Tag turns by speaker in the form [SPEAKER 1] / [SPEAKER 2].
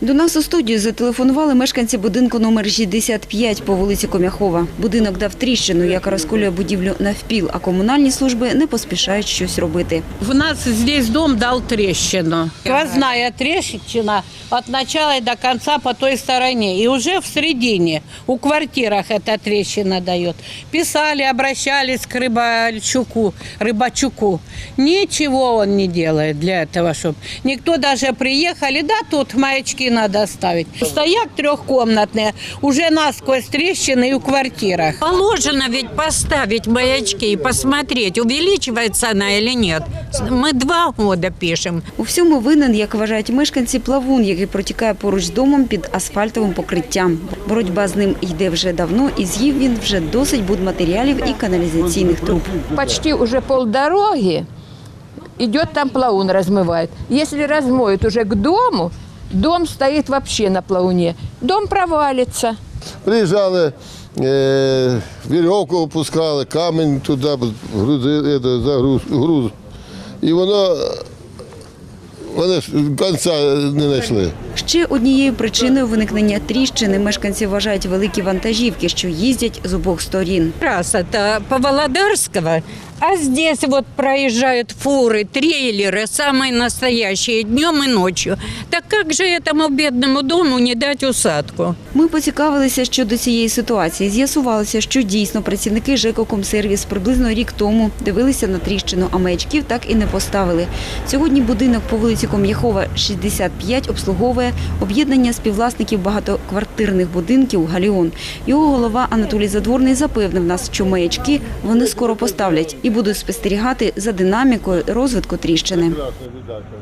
[SPEAKER 1] До нас у студію зателефонували мешканці будинку номер 65 по вулиці Комяхова. Будинок дав тріщину, яка розколює будівлю навпіл, а комунальні служби не поспішають щось робити.
[SPEAKER 2] В нас здесь дом дал трещину. Сквозная трещина от начала и до конца по той стороне. И уже в середине, у квартирах эта трещина дает. Писали, обращались к Рыбачуку, Рыбачуку. Ничего он не делает для этого, чтобы никто даже приехали, да, тут маячки надо ставить. Стоят трехкомнатные, уже насквозь трещины и у квартирах.
[SPEAKER 3] Положено ведь поставить маячки и посмотреть, увеличивается она или нет. Мы два года пишем.
[SPEAKER 1] У всьому винен, як вважають мешканці, плавун, який протікає поруч з домом під асфальтовим покриттям. Боротьба з ним йде вже давно, і з'їв він вже досить будматеріалів і каналізаційних труб.
[SPEAKER 4] почти уже полдороги идет там плаун размывает. Если размоет уже к дому, дом стоит вообще на плауне. Дом провалится.
[SPEAKER 5] Приїжджали, е, вірьовку опускали, камінь туди грузи, це, загруз, груз. І воно, вони ж кінця не знайшли.
[SPEAKER 1] Ще однією причиною виникнення тріщини мешканці вважають великі вантажівки, що їздять з обох сторін.
[SPEAKER 3] Раз это по Володарского, а здесь вот проезжают фуры, трейлеры, самые настоящие, днем и ночью. Так как же этому бедному дому не дать усадку?
[SPEAKER 1] Ми поцікавилися щодо цієї ситуації. З'ясувалося, що дійсно працівники ЖЕКО «Комсервіс» приблизно рік тому дивилися на тріщину, а маячків так і не поставили. Сьогодні будинок по вулиці Ком'яхова, 65, обслуговує об'єднання співвласників багатоквартирних будинків «Галіон». Його голова Анатолій Задворний запевнив нас, що маячки вони скоро поставлять і будуть спостерігати за динамікою розвитку тріщини.